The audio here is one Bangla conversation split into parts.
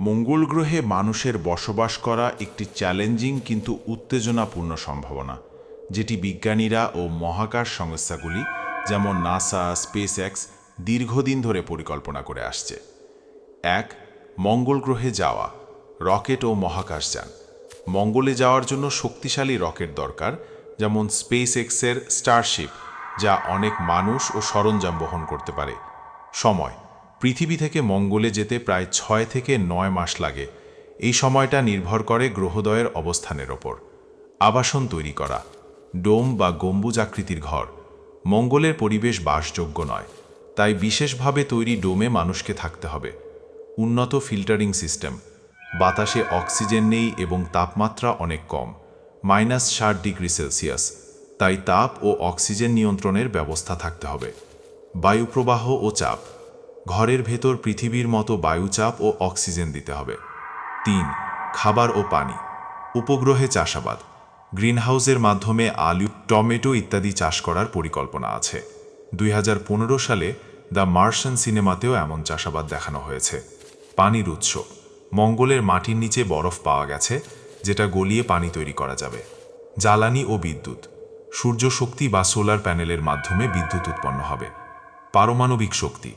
মঙ্গল গ্রহে মানুষের বসবাস করা একটি চ্যালেঞ্জিং কিন্তু উত্তেজনাপূর্ণ সম্ভাবনা, যেটি বিজ্ঞানীরা ও মহাকাশ সংস্থাগুলি, যেমন নাসা স্পেস এক্স দীর্ঘদিন ধরে পরিকল্পনা করে আসছে। এক, মঙ্গল গ্রহে যাওয়া, রকেট ও মহাকাশযান মঙ্গলে যাওয়ার জন্য শক্তিশালী রকেট দরকার, যেমন স্পেস এক্সের স্টারশিপ, যা অনেক মানুষ ও সরঞ্জাম বহন করতে পারে। সময় পৃথিবী থেকে মঙ্গলে যেতে প্রায় ছয় থেকে নয় মাস লাগে। এই সময়টা নির্ভর করে গ্রহদয়ের অবস্থানের ওপর। আবাসন তৈরি করা, ডোম বা গম্বুজ আকৃতির ঘর। মঙ্গলের পরিবেশ বাসযোগ্য নয়, তাই বিশেষভাবে তৈরি ডোমে মানুষকে থাকতে হবে। উন্নত ফিল্টারিং সিস্টেম, বাতাসে অক্সিজেন নেই এবং তাপমাত্রা অনেক কম, মাইনাস ষাট ডিগ্রি সেলসিয়াস, তাই তাপ ও অক্সিজেন নিয়ন্ত্রণের ব্যবস্থা থাকতে হবে। বায়ুপ্রবাহ ও চাপ ঘরের ভেতর পৃথিবীর মতো বায়ুচাপ ও অক্সিজেন দিতে হবে। তিন, খাবার ও পানি। উপগ্রহে চাষাবাদ। গ্রিনহাউসের মাধ্যমে আলু, টমেটো ইত্যাদি চাষ করার পরিকল্পনা আছে। দুই হাজার পনেরো সালে দ্য মার্শন সিনেমাতেও এমন চাষাবাদ দেখানো হয়েছে। পানির উৎস। মঙ্গলের মাটির নিচে বরফ পাওয়া গেছে, যেটা গলিয়ে পানি তৈরি করা যাবে। জ্বালানি ও বিদ্যুৎ। সূর্য শক্তি বা সোলার প্যানেলের মাধ্যমে বিদ্যুৎ উৎপন্ন হবে। পারমাণবিক শক্তি।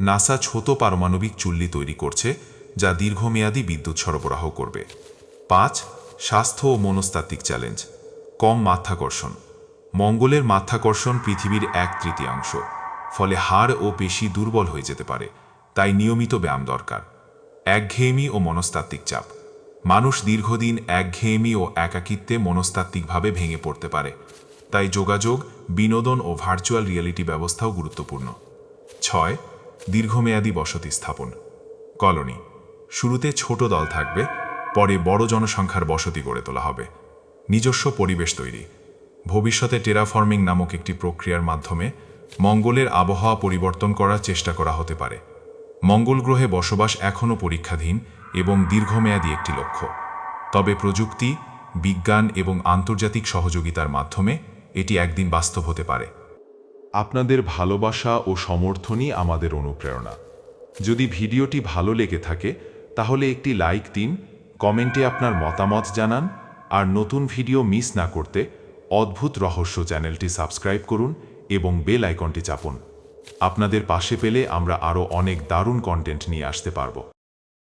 নাসা ছোট পারমাণবিক চুল্লি তৈরি করছে, যা দীর্ঘমেয়াদী বিদ্যুৎ সরবরাহ করবে। পাঁচ, স্বাস্থ্য ও মনস্তাত্ত্বিক চ্যালেঞ্জ। কম মাধ্যাকর্ষণ। মঙ্গলের মাধ্যাকর্ষণ পৃথিবীর এক তৃতীয়াংশ। ফলে হাড় ও পেশি দুর্বল হয়ে যেতে পারে, তাই নিয়মিত ব্যায়াম দরকার। একঘেয়েমি ও মনস্তাত্ত্বিক চাপ। মানুষ দীর্ঘদিন একঘেয়েমি ও একাকিত্বে মনস্তাত্ত্বিকভাবে ভেঙে পড়তে পারে, তাই যোগাযোগ, বিনোদন ও ভার্চুয়াল রিয়েলিটি ব্যবস্থাও গুরুত্বপূর্ণ। ছয় দীর্ঘমেয়াদী বসতি স্থাপন। কলোনি। শুরুতে ছোট দল থাকবে, পরে বড় জনসংখ্যার বসতি গড়ে তোলা হবে। নিজস্ব পরিবেশ তৈরি। ভবিষ্যতে টেরাফর্মিং নামক একটি প্রক্রিয়ার মাধ্যমে মঙ্গলের আবহাওয়া পরিবর্তন করার চেষ্টা করা হতে পারে। মঙ্গল গ্রহে বসবাস এখনও পরীক্ষাধীন এবং দীর্ঘমেয়াদী একটি লক্ষ্য। তবে প্রযুক্তি, বিজ্ঞান এবং আন্তর্জাতিক সহযোগিতার মাধ্যমে এটি একদিন বাস্তব হতে পারে। আপনাদের ভালোবাসা ও সমর্থনই আমাদের অনুপ্রেরণা। যদি ভিডিওটি ভালো লেগে থাকে, তাহলে একটি লাইক দিন, কমেন্টে আপনার মতামত জানান, আর নতুন ভিডিও মিস না করতে অদ্ভুত রহস্য চ্যানেলটি সাবস্ক্রাইব করুন এবং বেল আইকনটি চাপুন। আপনাদের পাশে পেলে আমরা আরও অনেক দারুণ কন্টেন্ট নিয়ে আসতে পারব।